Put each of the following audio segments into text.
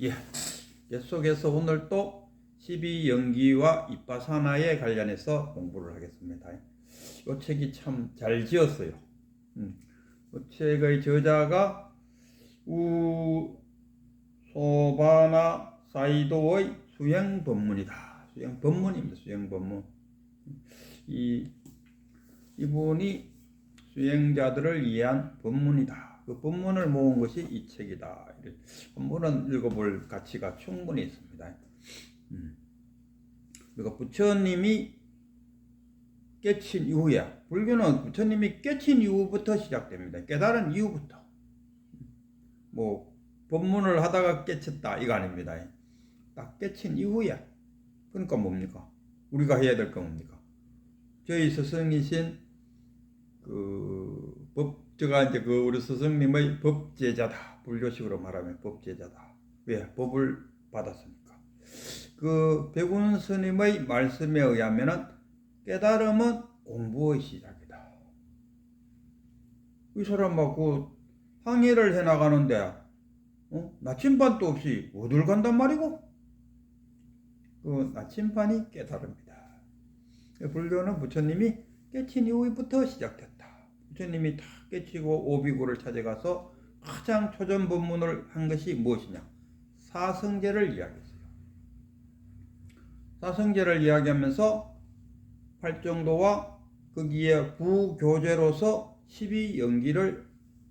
예. 계속해서 오늘 또 12연기와 이빠사나에 관련해서 공부를 하겠습니다. 이 책이 참 잘 지었어요. 음. 이 책의 저자가 우소바나 사이도의 수행 법문이다. 수행 법문입니다. 수행 법문. 이 이분이 수행자들을 위한 법문이다. 그 법문을 모은 것이 이 책이다. 이렇게 한 번은 읽어볼 가치가 충분히 있습니다. 음. 그리고 부처님이 깨친 이후에 불교는 부처님이 깨친 이후부터 시작됩니다. 깨달은 이후부터 뭐 법문을 하다가 깨쳤다 이거 아닙니다. 딱 깨친 이후에 그러니까 뭡니까? 우리가 해야 될 건 뭡니까? 저희 스승이신 그 법, 제가 이제 그 우리 스승님의 법제자다. 불교식으로 말하면 법제자다. 왜? 법을 받았으니까. 그 백운 스님의 말씀에 의하면은 깨달음은 공부의 시작이다. 이 사람하고 항해를 해 나가는데 어? 나침반도 없이 어딜 간단 말이고? 그 나침반이 깨달음이다. 불교는 부처님이 깨친 이후부터 시작됐다. 부처님이 다 깨치고 오비구를 찾아가서 가장 초전 법문을 한 것이 무엇이냐? 사성제를 이야기했어요. 사성제를 이야기하면서 팔정도와 거기에 부교제로서 12연기를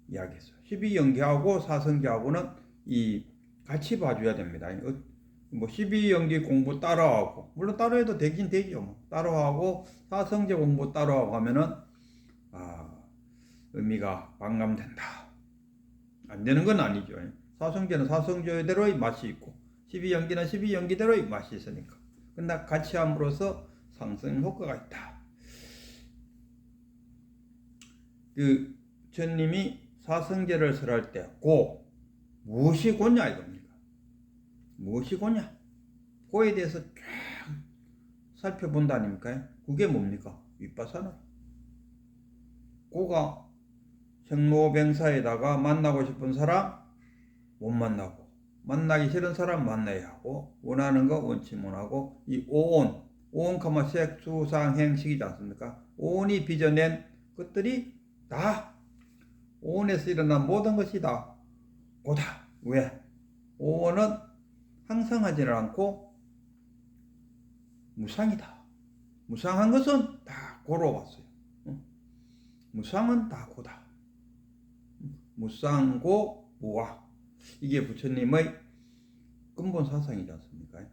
이야기했어요. 12연기하고 사성제하고는 이 같이 봐줘야 됩니다. 뭐 12연기 공부 따로하고 물론 따로 해도 되긴 되죠. 뭐. 따로 하고 사성제 공부 따로 하고 하면은 아 의미가 반감된다. 안 되는 건 아니죠. 사성제는 사성제대로의 맛이 있고 12연기는 12연기대로의 맛이 있으니까. 근데 같이 함으로써 상승 효과가 있다. 그 전님이 사성제를 설할 때 고 무엇이 고냐 이겁니다. 무엇이 고냐? 고에 대해서 쫙 살펴본다니까 그게 뭡니까? 윗바사나. 고가 생로병사에다가 만나고 싶은 사람 못 만나고 만나기 싫은 사람 만나야 하고 원하는 거 원치 못하고 이 오온 오온 카마 색수상행식이지 않습니까? 오온이 빚어낸 것들이 다 오온에서 일어난 모든 것이 다 고다. 왜? 오온은 항상 하지는 않고 무상이다. 무상한 것은 다 고로 왔어요. 무상은 다 고다. 무상고 무와. 이게 부처님의 근본 사상이지 않습니까?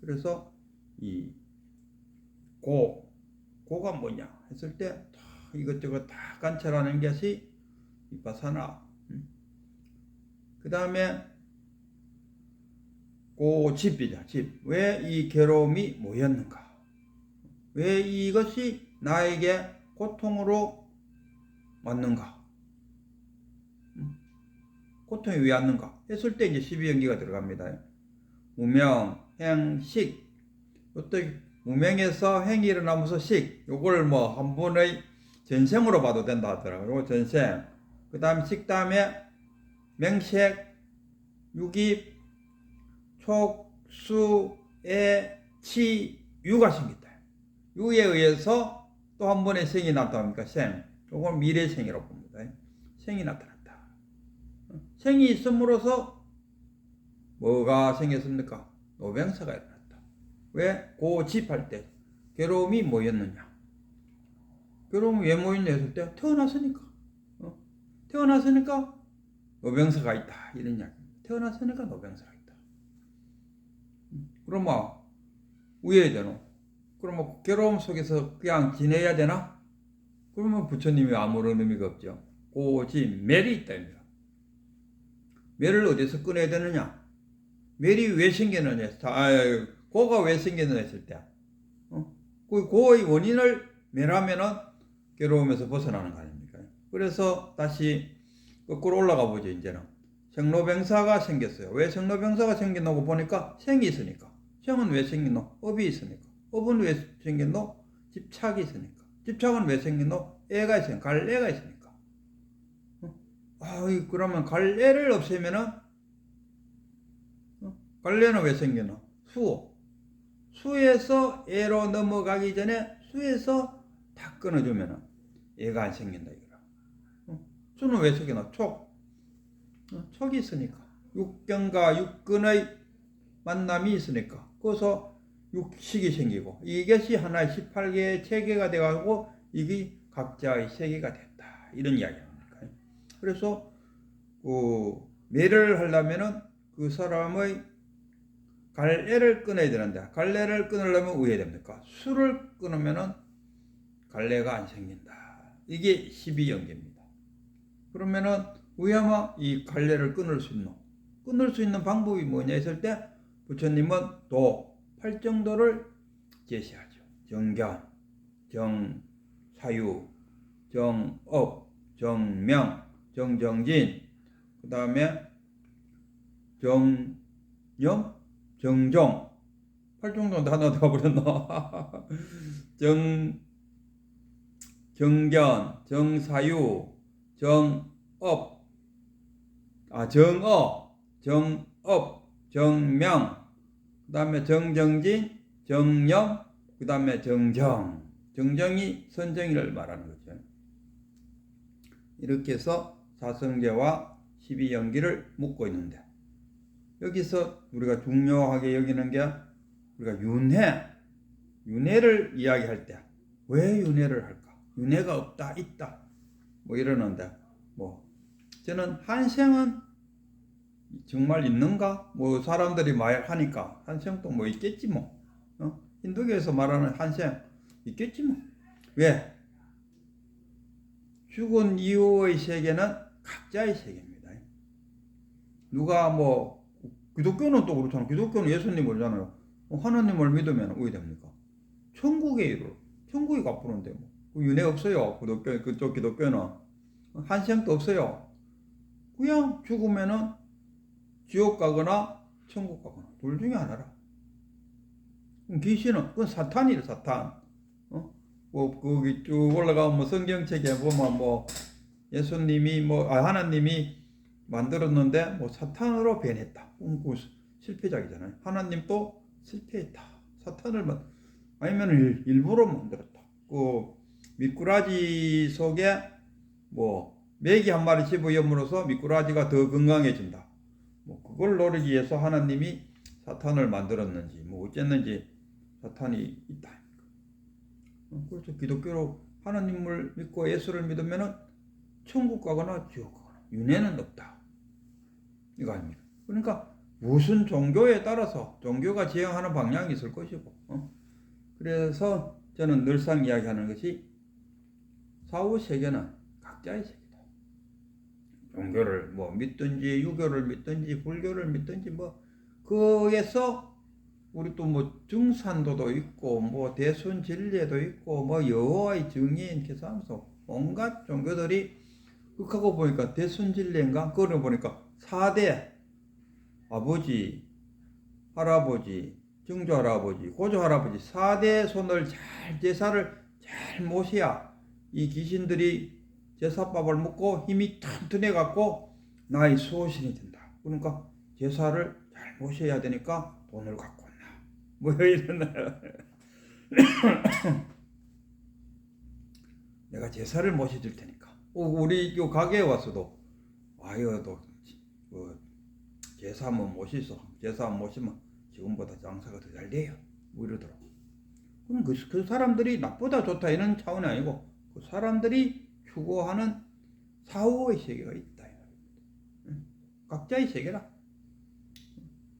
그래서 이 고, 고가 뭐냐 했을 때 이것저것 다 관찰하는 것이 이빠사나. 그 다음에 고집이자 집. 왜 이 괴로움이 모였는가? 왜 이것이 나에게 고통으로 왔는가? 고통이 왜 왔는가? 했을 때 이제 12연기가 들어갑니다. 무명, 행, 식. 또 무명에서 행이 일어나면서 식. 요걸 뭐한 번의 전생으로 봐도 된다 하더라고요. 요 전생. 그 다음 식 다음에 명색, 유깁, 촉, 수, 에, 치, 유가 생겼다. 유에 의해서 또 한 번의 생이 나타납니까? 생. 요건 미래 생이라고 봅니다. 생이 나타났다. 생이 있음으로써 뭐가 생겼습니까? 노병사가 일어났다. 왜? 고집할 때 괴로움이 뭐였느냐? 괴로움이 왜 모였냐 했을 때 태어났으니까. 어? 태어났으니까 노병사가 있다. 이런 이야기. 태어났으니까 노병사가 있다. 그럼 뭐 우회야 되노? 그럼 뭐 괴로움 속에서 그냥 지내야 되나? 그러면 부처님이 아무런 의미가 없죠. 고지 멜이 있다. 입니다. 멜을 어디서 꺼내야 되느냐? 멜이 왜 생겼느냐? 아, 고가 왜 생겼느냐 했을 때. 어? 그 고의 원인을 멜하면은 괴로움에서 벗어나는 거 아닙니까? 그래서 다시 거꾸로 올라가 보죠, 이제는. 생로병사가 생겼어요. 왜 생로병사가 생겼노고 보니까 생이 있으니까. 생은 왜 생겼노? 업이 있으니까. 업은 왜 생겼노? 집착이 있으니까. 집착은 왜 생겼노? 애가 있으니까. 갈애가 있으니까. 어? 아, 그러면 갈애를 없애면은 어? 갈래는 왜 생기나? 수. 수에서 애로 넘어가기 전에 수에서 다 끊어주면은 애가 안 생긴다 이거라. 어? 수는 왜 생기나? 촉. 어? 촉이 있으니까. 육경과 육근의 만남이 있으니까. 그래서 육식이 생기고 이것이 하나의 18개의 체계가 돼가지고 이게 각자의 세계가 됐다. 이런 이야기입니다. 그래서 그 매를 하려면은 그 사람의 갈래를 끊어야 되는데 갈래를 끊으려면 어떻게 됩니까? 술을 끊으면은 갈래가 안 생긴다. 이게 12연계입니다. 그러면은 우야마 이 갈래를 끊을 수 있노? 끊을 수 있는 방법이 뭐냐 했을 때 부처님은 도, 팔정도를 제시하죠. 정견, 정사유, 정업, 정명, 정정진, 그 다음에 정념, 정종, 팔정도인데 하나 더 가버렸나? 정, 정견, 정사유, 정업, 아, 정어, 정업, 정명, 그 다음에 정정진, 정념, 그 다음에 정정. 정정이 선정이를 말하는 거죠. 이렇게 해서 사성계와 12연기를 묶고 있는데 여기서 우리가 중요하게 여기는 게 우리가 윤회, 윤회를 이야기할 때 왜 윤회를 할까? 윤회가 없다, 있다. 뭐 이러는데 뭐 저는 한생은 정말 있는가? 뭐 사람들이 말하니까 한생도 뭐 있겠지 뭐. 어? 힌두교에서 말하는 한생 있겠지 뭐. 왜? 죽은 이후의 세계는 각자의 세계입니다. 누가 뭐 기독교는 또 그렇잖아. 기독교는 예수님 을 잖아요. 하나님을 믿으면 어디 됩니까? 천국에 이르. 천국이 가쁘는데 뭐. 그 윤회 없어요. 기독교 그쪽 기독교는 한생도 없어요. 그냥 죽으면은 지옥 가거나 천국 가거나 둘 중에 하나라. 귀신은 그건 사탄이래 사탄. 어? 뭐 거기 쭉 올라가면 뭐 성경책에 보면 뭐 예수님이 뭐 아, 하나님이 만들었는데 뭐 사탄으로 변했다. 그 실패작이잖아요. 하나님도 실패했다. 사탄을 만 아니면 일, 일부러 만들었다. 그 미꾸라지 속에 뭐 메기 한 마리 집어염으로써 미꾸라지가 더 건강해진다. 뭐 그걸 노리기 위해서 하나님이 사탄을 만들었는지 뭐 어쨌는지 사탄이 있다. 어, 그렇죠. 기독교로 하나님을 믿고 예수를 믿으면은 천국 가거나 지옥 가거나 윤회는 없다. 이거 아닙니까? 그러니까 무슨 종교에 따라서 종교가 지향하는 방향이 있을 것이고 어? 그래서 저는 늘상 이야기하는 것이 사후 세계는 각자의 세계다. 종교를 뭐 믿든지 유교를 믿든지 불교를 믿든지 뭐 거기에서 우리 또뭐 증산도도 있고 뭐 대순 진례도 있고 뭐 여호와의 증인 계산서 온갖 종교들이 그하고 보니까 대순 진례인가 그걸 보니까 4대 아버지 할아버지 증조 할아버지 고조 할아버지 4대 손을 잘 제사를 잘 모셔야 이 귀신들이 제사밥을 먹고 힘이 튼튼해 갖고 나의 수호신이 된다. 그러니까 제사를 잘 모셔야 되니까 돈을 갖고 온다. 뭐 이런 내가 제사를 모셔줄 테니까. 어, 우리 요 가게에 와서도 아유 또그 제사 한번 모시소. 제사 한번 모시면 지금보다 장사가 더 잘 돼요. 뭐 이러더라고. 그럼 그, 그 사람들이 나쁘다 좋다 이런 차원이 아니고 그 사람들이 추구하는 사후의 세계가 있다. 각자의 세계라.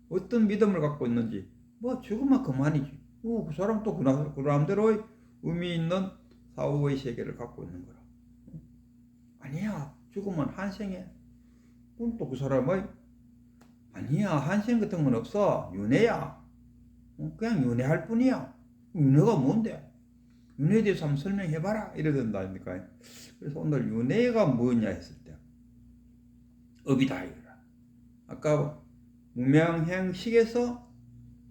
어떤 믿음을 갖고 있는지 뭐 죽으면 그만이지. 어, 그 사람 또그 나름대로의 의미 있는 사후의 세계를 갖고 있는 거라. 죽으면 한생에. 그럼 또 그 사람의 아니야 한생 같은 건 없어 윤회야. 어, 그냥 윤회할 뿐이야. 윤회가 뭔데? 윤회에 대해서 한번 설명해봐라 이래 된다 아닙니까? 그래서 오늘 윤회가 뭐냐 했을 때 업이다 이거라. 아까 무명행식에서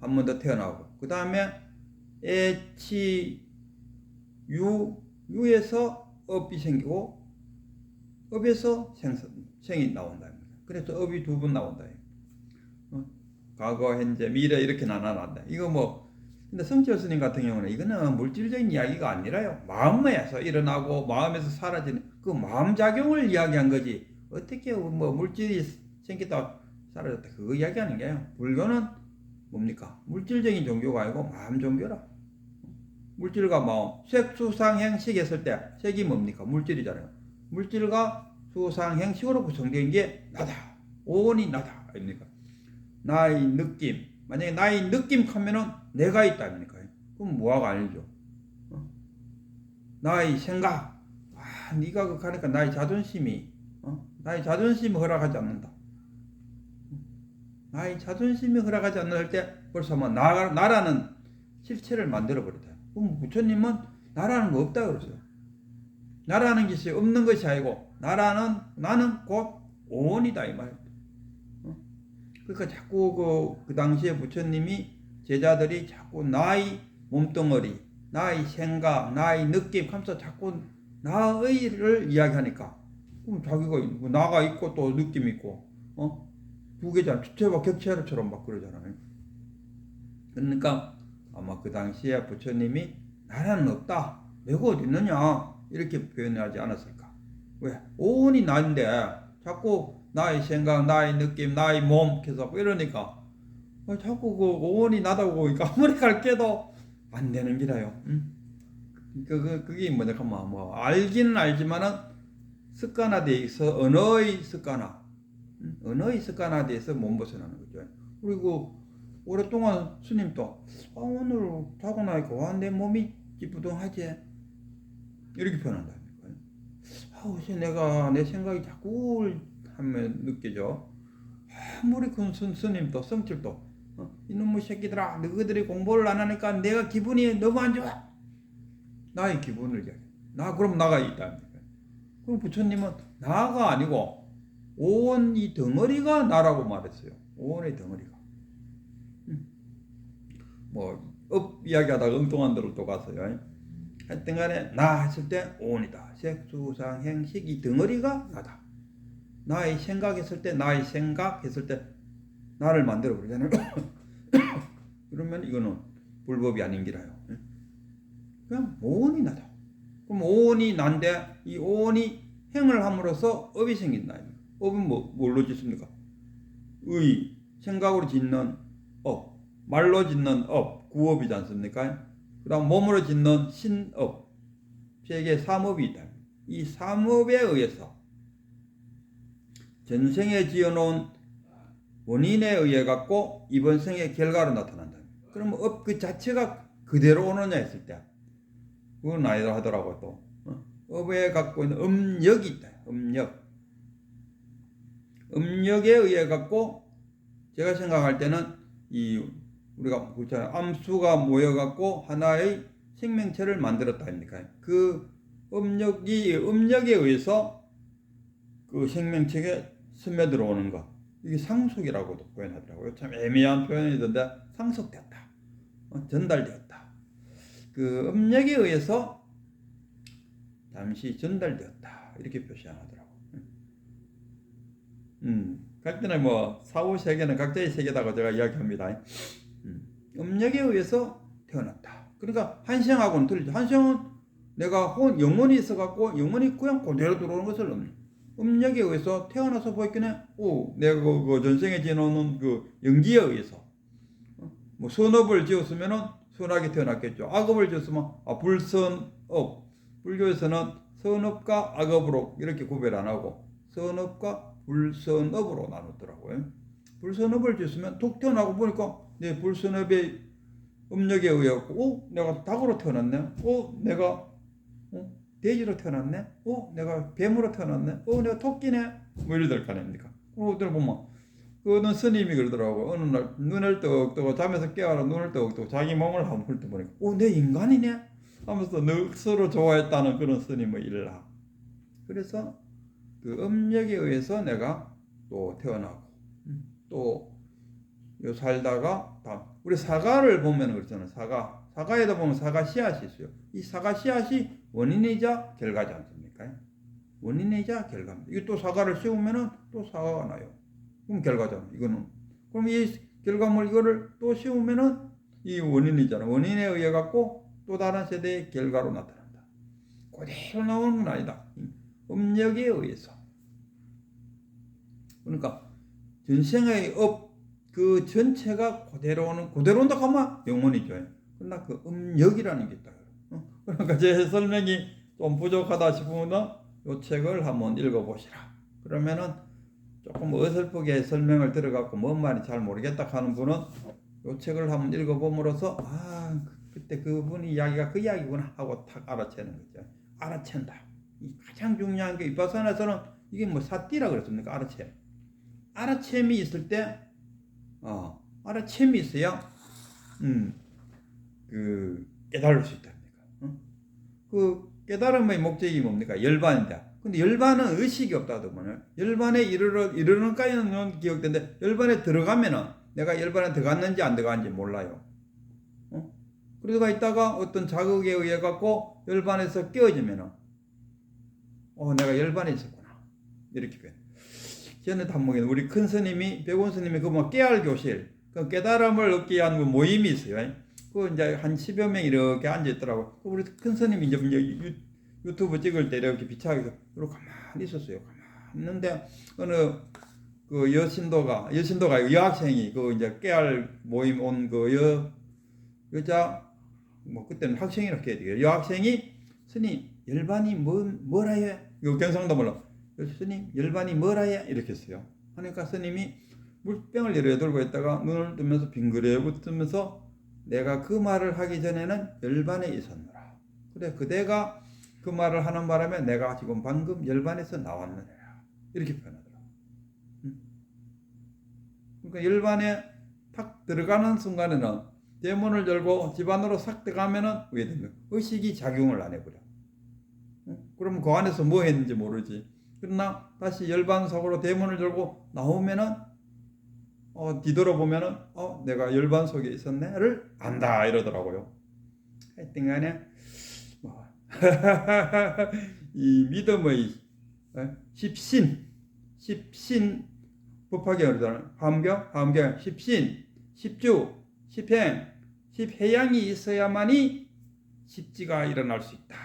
한 번 더 태어나고 그 다음에 애치 유 유에서 업이 생기고 업에서 생선 생이 나온다. 그래서 업이 두 번 나온다. 어? 과거, 현재, 미래 이렇게 나눠놨다. 이거 뭐 근데 성철 스님 같은 경우는 이거는 물질적인 이야기가 아니라요. 마음에서 일어나고 마음에서 사라지는 그 마음 작용을 이야기한 거지. 어떻게 뭐 물질이 생겼다 사라졌다 그거 이야기하는 게요. 불교는 뭡니까? 물질적인 종교가 아니고 마음 종교라. 물질과 마음, 색, 수상, 행식 했을 때 색이 뭡니까? 물질이잖아요. 물질과 수상, 행 식으로 구성된 게 나다. 오온이 나다. 아닙니까? 나의 느낌. 만약에 나의 느낌 하면은 내가 있다. 아닙니까? 그럼 뭐가 아니죠. 어? 나의 생각. 아, 네가 그 가니까 나의 자존심이, 어? 나의 자존심이 허락하지 않는다. 나의 자존심이 허락하지 않는 때 벌써 뭐 나, 나라는 실체를 만들어 버렸다. 그럼 부처님은 나라는 거 없다 그러세요. 나라는 것이 없는 것이 아니고 나라는 나는 곧 오원이다 이 말. 어? 그러니까 자꾸 그, 그 당시에 부처님이 제자들이 자꾸 나의 몸뚱어리, 나의 생각, 나의 느낌 하면서 자꾸 나의를 이야기하니까 그럼 자기가 뭐 나가 있고 또 느낌 있고 어? 두 개잖아. 주체와 격체처럼 막 그러잖아요. 그러니까 아마 그 당시에 부처님이 나라는 없다. 내가 어디 있느냐 이렇게 표현하지 않았을까? 왜? 오온이 나인데 자꾸 나의 생각, 나의 느낌, 나의 몸 계속 이러니까 어, 자꾸 그 오온이 나다고 그러니까 아무리 가르쳐도 안 되는 기라요. 응? 그, 그, 그게 뭐냐 하면 뭐 알기는 알지만은 습관화돼 있어 언어의 습관화, 응? 언어의 습관화돼 있어 못 벗어나는 거죠. 그리고 오랫동안 스님도 아, 오늘 자고 나니까 와, 내 몸이 찌뿌둥하지 이렇게 표현한다니까요. 아, 어제 내가 내 생각이 자꾸 하면 느껴져. 아무리 큰 스, 스님도 성질도 어, 이놈의 새끼들아 너희들이 공부를 안 하니까 내가 기분이 너무 안 좋아. 나의 기분을 이야기해. 나 그럼 나가 있다. 그럼 부처님은 나가 아니고 온 이 덩어리가 나라고 말했어요. 온의 덩어리가. 뭐업 이야기하다가 엉뚱한 데로 또 갔어요. 하여튼 간에 나 했을 때 온이다. 색수상 행 식 이 덩어리가 나다. 나의 생각했을 때 나의 생각했을 때 나를 만들어 버리잖아요. 그러면 이거는 불법이 아닌 기라요. 그냥 오온이 나다. 그럼 오온이 난데 이 오온이 행을 함으로써 업이 생긴다. 업은 뭐 뭘로 짓습니까? 의 생각으로 짓는 업, 말로 짓는 업, 구업이지 않습니까? 그 다음 몸으로 짓는 신업, 세계 삼업이 있다. 이 삼업에 의해서 전생에 지어놓은 원인에 의해 갖고 이번 생의 결과로 나타난다. 그러면 업 그 자체가 그대로 오느냐 했을 때 그건 아니다 하더라고 또 어? 업에 갖고 있는 음력이 있다. 음력. 음력에 의해 갖고 제가 생각할 때는 이 우리가 그렇잖아요. 암수가 모여 갖고 하나의 생명체를 만들었다 아닙니까? 그 음력이 음력에 의해서 그 생명체가 스며들어 오는 것. 이게 상속이라고도 표현하더라고요. 참 애매한 표현이던데 상속됐다. 어, 전달되었다. 그 음력에 의해서 잠시 전달되었다. 이렇게 표시하더라고. 음, 각자는 뭐 사후 세계는 각자의 세계다고 제가 이야기합니다. 음, 음력에 의해서 태어났다. 그러니까 한생하고는 틀리죠. 한생은 내가 혼 영혼이 있어갖고 영혼이 그냥 그대로 들어오는 것을 음, 음력에 의해서 태어나서 보이긴 오, 내가 그, 그 전생에 지어놓은 그 연기에 의해서 어? 뭐 선업을 지었으면은 선하게 태어났겠죠. 악업을 지었으면 아 불선업. 불교에서는 선업과 악업으로 이렇게 구별 안 하고 선업과 불선업으로 나누더라고요. 불선업을 지었으면 툭 태어나고 보니까 내 불선업의 음력에 의해서 오 내가 닭으로 태어났네. 오 내가 어? 돼지로 태어났네. 어 내가 뱀으로 태어났네. 어 내가 토끼네. 뭐 이리 될거 아닙니까? 그들 보면 그는 스님이 그러더라고. 어느 날 눈을 떡 뜨고 잠에서 깨어나 눈을 떡 뜨고 자기 몸을 한번 훑어 보니까 오내 인간이네. 하면서 늘 서로 좋아했다는 그런 스님의 일라. 그래서 그 음력에 의해서 내가 또 태어나고 음, 또 살다가 다 우리 사과를 보면 그렇잖아요. 사과 사과에다 보면 사과 씨앗이 있어요. 이 사과 씨앗이 원인이자 결과지 않습니까? 원인이자 결과입니다. 이거 또 사과를 씌우면은 또 사과가 나요. 그럼 결과잖아. 이거는 그럼 이 결과물 이거를 또 씌우면은 이 원인이잖아. 원인에 의해 갖고 또 다른 세대의 결과로 나타난다. 그대로 나오는 건 아니다. 음력에 의해서. 그러니까 전생의 업 그 전체가 그대로 오는 그대로 온다 하면 영원이죠. 그러나 그 음력이라는 게 있다. 어? 그러니까 제 설명이 좀 부족하다 싶으면 이 책을 한번 읽어보시라. 그러면은 조금 어설프게 설명을 들어갖고 뭔 말인지 잘 모르겠다 하는 분은 이 책을 한번 읽어봄으로써 아 그- 그때 그분이 이야기가 그 이야기구나 하고 탁 알아채는 거죠. 알아챈다. 이 가장 중요한 게 이바사나에서는 이게 뭐 사띠라 그랬습니까? 알아채. 알아챔이 있을 때, 어, 알아챔이 있어야, 음, 그 깨달을 수 있답니다. 어? 그 깨달음의 목적이 뭡니까? 열반이다. 근데 열반은 의식이 뭐냐? 열반에 이르러 이르는까지는 기억되는데 열반에 들어가면은 내가 열반에 들어갔는지 안 들어갔는지 몰라요. 어? 그러다가 있다가 어떤 자극에 의해 갖고 열반에서 깨어지면은 어 내가 열반에 있었구나 이렇게 돼. 전에 단목에 우리 큰 스님이 백원 스님이 그뭐 깨알 교실 그 깨달음을 얻기 위한 그 모임이 있어요. 그 이제 한 10여 명 이렇게 앉아 있더라고. 그 우리 큰 스님이 이제 유, 유튜브 찍을 때 이렇게 비차게 이렇게 가만히 있었어요. 가만히 있는데 어느 그 여신도가 여신도가 여학생이 그 이제 깨알 모임 온 그 여 여자 뭐 그때는 학생이 이렇게 해야 되겠 여학생이 스님 열반이 뭐 뭐라 해? 이거 경상도 몰라. 스님 열반이 뭐라 해? 이렇게 했어요. 하니까 스님이 물병을 이렇게 들고 있다가 눈을 뜨면서 빙그레 웃으면서 내가 그 말을 하기 전에는 열반에 있었노라. 그래 그대가 그 말을 하는 바람에 내가 지금 방금 열반에서 나왔느냐 이렇게 표현하더라. 음? 그러니까 열반에 탁 들어가는 순간에는 대문을 열고 집 안으로 싹 들어가면은 왜 거야? 의식이 작용을 안 해버려. 응? 그럼 그 안에서 뭐 했는지 모르지. 그러나 다시 열반 속으로 대문을 열고 나오면은 어, 뒤돌아보면은 어 내가 열반 속에 있었네를 안다 이러더라고요. 하여튼 간에 뭐, 이 믿음의 어, 십신 십신 법하게 그러잖아요. 함경 함경 십신 십주 십행 십해양이 있어야만이 십지가 일어날 수 있다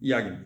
이야기입니다.